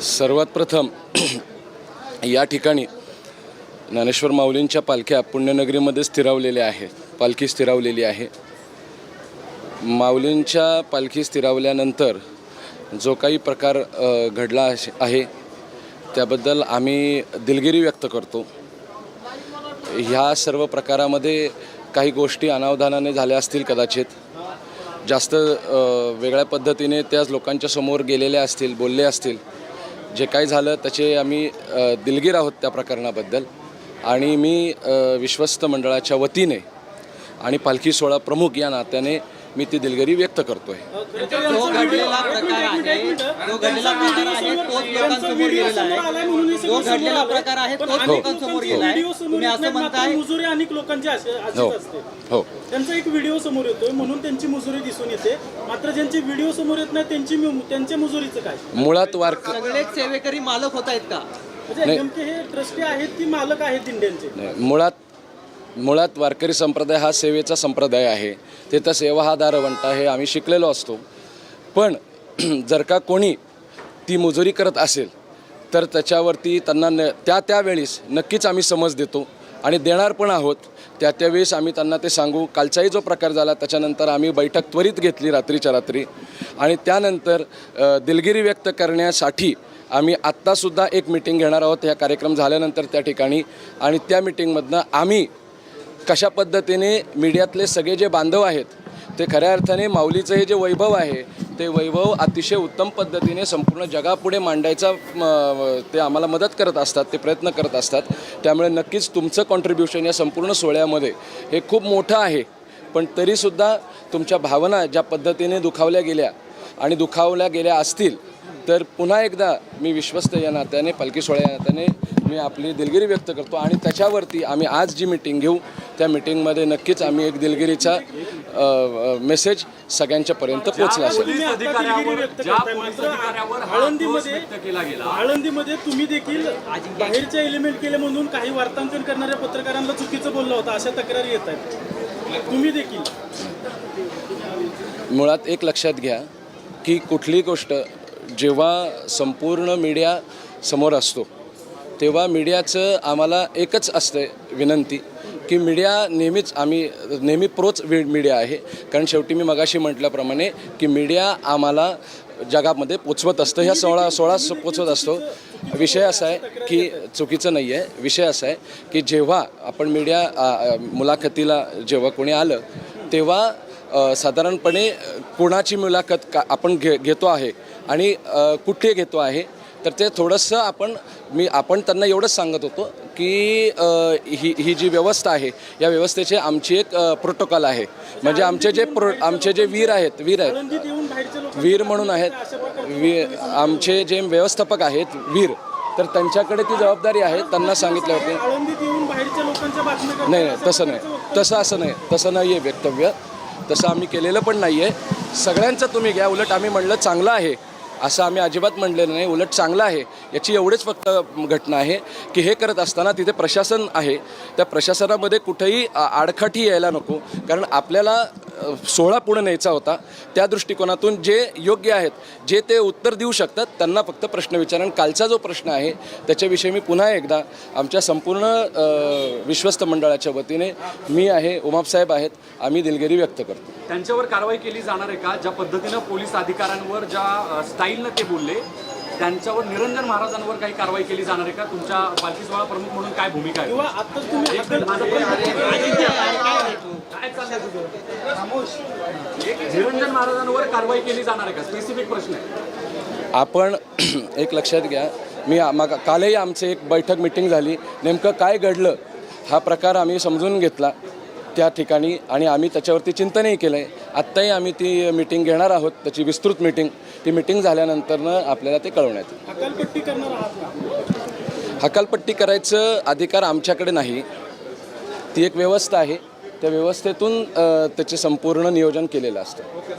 सर्वात प्रथम या ठिकाणी ज्ञानेश्वर माऊलींच्या पालख्या पुण्यनगरीमध्ये स्थिरावलेल्या आहेत पालखी स्थिरावलेली आहे. माऊलींच्या पालखी स्थिरावल्यानंतर जो काही प्रकार घडला आहे त्याबद्दल आम्ही दिलगिरी व्यक्त करतो. ह्या सर्व प्रकारामध्ये काही गोष्टी अनावधानाने झाल्या असतील कदाचित. जास्त वेगळ्या पद्धतीने त्याच लोकांच्या समोर गेलेल्या असतील बोलले असतील जे काय झालं त्याचे आम्ही दिलगीर आहोत त्या प्रकरणाबद्दल. आणि मी विश्वस्त मंडळाच्या वतीने आणि पालखी सोहळा प्रमुख या नात्याने मी ती दिलगिरी व्यक्त करतो आहे जो घडलेला प्रकार आहे. जो घडलेला प्रकार आहे. तोच लोकांसमोर गेलेला आहे. जो घडलेला प्रकार आहे. तोच लोकांसमोर गेला आहे. तुम्ही असं म्हणताय मुजुरी अनेक लोकांची अशी अशीच हो. असते. हो. त्यांचा एक व्हिडिओ समोर येतोय. म्हणून त्यांची मुजुरी दिसून येते. मात्र ज्यांचे व्हिडिओ समोर येत नाही त्यांची मु- त्यांच्या मुजुरीचं काय? मुळात वारक सगळेच सेवेकरी मालक होत आहेत का? म्हणजे नेमके हे ट्रस्टी आहेत की मालक आहेत इंडियनचे? नाही, मुळात मुळात वारकरी संप्रदाय हा सेवेचा संप्रदाय आहे. तिथं सेवा हा दारवंटा हे आम्ही शिकलेलो असतो. पण जर का कोणी ती मुजुरी करत असेल तर त्याच्यावरती त्यांना न त्या त्यावेळीस नक्कीच आम्ही समज देतो आणि देणार पण आहोत. त्या त्यावेळेस आम्ही त्यांना ते सांगू कालचाही जो प्रकार झाला त्याच्यानंतर आम्ही बैठक त्वरित घेतली रात्रीच्या रात्री. आणि त्यानंतर दिलगिरी व्यक्त करण्यासाठी आम्ही आत्तासुद्धा एक मिटिंग घेणार आहोत. ह्या कार्यक्रम झाल्यानंतर त्या ठिकाणी आणि त्या मिटिंगमधनं आम्ही कशा पद्धतीने मीडियातले सगळे जे बांधव आहेत ते खऱ्या अर्थाने माऊलीचं हे जे वैभव आहे ते वैभव अतिशय उत्तम पद्धतीने संपूर्ण जगापुढे मांडायचा ते आम्हाला मदत करत असतात ते प्रयत्न करत असतात. त्यामुळे नक्कीच तुमचं कॉन्ट्रीब्युशन या संपूर्ण सोहळ्यामध्ये हे खूप मोठं आहे. पण तरीसुद्धा तुमच्या भावना ज्या पद्धतीने दुखावल्या गेल्या आणि दुखावल्या गेल्या असतील तर पुन्हा एकदा मी विश्वस्त या नात्याने पालखी सोहळ्या नात्याने मी आपली दिलगिरी व्यक्त करतो आणि त्याच्यावरती आम्ही आज जी मिटिंग घेऊ त्या मिटिंगमध्ये नक्कीच आम्ही एक दिलगिरीचा मेसेज सगळ्यांच्या पर्यंत पोचला असेल. आळंदीमध्ये तुम्ही देखील बाहेरचे एलिमेंट केले म्हणून काही वार्तांकन करणाऱ्या पत्रकारांना चुकीचं बोलला होता अशा तक्रारी येत आहेत. तुम्ही देखील. मुळात एक लक्षात घ्या की कुठली गोष्ट जेव्हा संपूर्ण मीडिया समोर असतो तेव्हा मीडियाचं आम्हाला एकच असते विनंती की मीडिया नेहमीच आम्ही नेहमी प्रोच मीडिया आहे. कारण शेवटी मी मगाशी म्हटल्याप्रमाणे की मीडिया आम्हाला जगामध्ये पोचवत असतं. ह्या सोळा सोळा पोचवत असतो. विषय असा आहे की चुकीचं नाही आहे विषय असा आहे की जेव्हा आपण मीडिया मुलाखतीला जेव्हा कोणी आलं तेव्हा साधारणपणे कोणाची मुलाखत का आपण घे घेतो आहे आणि कुठे घेतो आहे तर ते थोडंसं आपण मी आपण त्यांना एवढंच सांगत होतो की ही ही जी व्यवस्था आहे या व्यवस्थेचे आमची एक प्रोटोकॉल आहे. म्हणजे आमचे जे प्रो आमचे जे वीर आहेत वीर आहेत. वीर म्हणून आहेत. वी आमचे जे व्यवस्थापक आहेत वीर. तर त्यांच्याकडे ती जबाबदारी आहे त्यांना सांगितलं होते. नाही नाही तसं नाही. तसं असं नाही. तसं नाही आहे वक्तव्य तसं आम्ही केलेलं पण नाही आहे सगळ्यांचं तुम्ही घ्या. उलट आम्ही म्हणलं चांगलं आहे. असं आम्ही अजिबात म्हणलेलं नाही. उलट चांगलं आहे. याची एवढीच फक्त घटना आहे की हे करत असताना तिथे प्रशासन आहे. त्या प्रशासनामध्ये कुठेही आ- यायला नको. कारण आपल्याला सोहळा पुढे न्यायचा होता त्या दृष्टिकोनातून जे योग्य आहेत जे ते उत्तर देऊ शकतात त्यांना फक्त प्रश्न विचारा आणि कालचा जो प्रश्न आहे त्याच्याविषयी मी पुन्हा एकदा आमच्या संपूर्ण विश्वस्त मंडळाच्या वतीने मी आहे उमापसाहेब आहेत आम्ही दिलगिरी व्यक्त करतो. त्यांच्यावर कारवाई केली जाणार आहे का? ज्या पद्धतीनं पोलीस अधिकाऱ्यांवर ज्या स्टाईलनं ते बोलले त्यांच्यावर निरंजन महाराजांवर काही कारवाई केली जाणार आहे का? तुमच्या पालखी सोहळा प्रमुख म्हणून काय भूमिका आहे? निरंजन महाराजांवर कारवाई केली जाणार आहे का? स्पेसिफिक प्रश्न आहे. आपण एक लक्षात घ्या. मी मग कालही आमचे एक बैठक मिटिंग झाली. नेमकं काय घडलं हा प्रकार आम्ही समजून घेतला त्या ठिकाणी आणि आम्ही त्याच्यावरती चिंतनही केलं आहे आत्ताही आम्ही ती मिटिंग घेणार आहोत. त्याची विस्तृत मिटिंग ती मिटिंग झाल्यानंतरनं आपल्याला ते कळवण्यात येईल. हकालपट्टी करणार आहात ना हकालपट्टी करायचं अधिकार आमच्याकडे नाही. ती एक व्यवस्था आहे. त्या व्यवस्थेतून त्याचे संपूर्ण नियोजन केलेलं असतं.